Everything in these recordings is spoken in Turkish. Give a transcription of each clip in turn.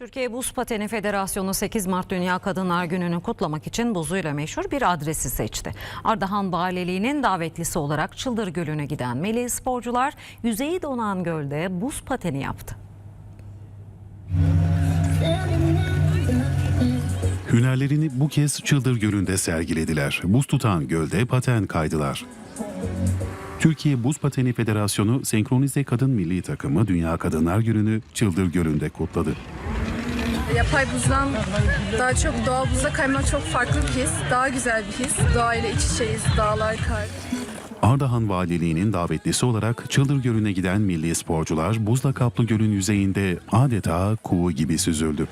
Türkiye Buz Pateni Federasyonu 8 Mart Dünya Kadınlar Günü'nü kutlamak için buzuyla meşhur bir adresi seçti. Ardahan Valiliği'nin davetlisi olarak Çıldır Gölü'ne giden milli sporcular yüzeyi donan gölde buz pateni yaptı. Hünerlerini bu kez Çıldır Gölü'nde sergilediler. Buz tutan gölde paten kaydılar. Türkiye Buz Pateni Federasyonu Senkronize Kadın Milli Takımı Dünya Kadınlar Günü'nü Çıldır Gölü'nde kutladı. Yapay buzdan daha çok doğal buzda kaymak çok farklı bir his. Daha güzel bir his. Doğayla iç içeyiz. Dağlar, kar. Ardahan Valiliği'nin davetlisi olarak Çıldır Gölü'ne giden milli sporcular buzla kaplı gölün yüzeyinde adeta kuğu gibi süzüldü.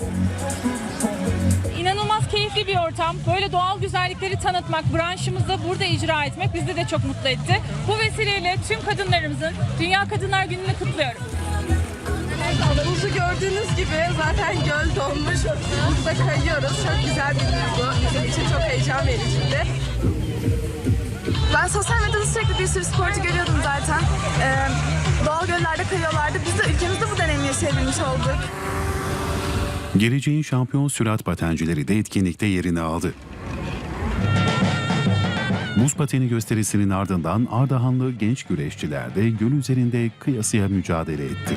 İnanılmaz keyifli bir ortam. Böyle doğal güzellikleri tanıtmak, branşımızda burada icra etmek bizi de çok mutlu etti. Bu vesileyle tüm kadınlarımızın Dünya Kadınlar Günü'nü kutluyorum. Gördüğünüz gibi zaten göl donmuş. Buzda kayıyoruz. Çok güzel bir duygu. Bizim için çok heyecan vericiydi. Ben sosyal medyada sürekli bir sürü sporcu görüyordum zaten. Ee, doğal göllerde kayıyorlardı. Biz de ülkemizde bu deneyimi yaşayabilmiş olduk. Geleceğin şampiyon sürat patencileri de etkinlikte yerini aldı. Buz pateni gösterisinin ardından Ardahanlı genç güreşçiler de göl üzerinde kıyasıya mücadele etti.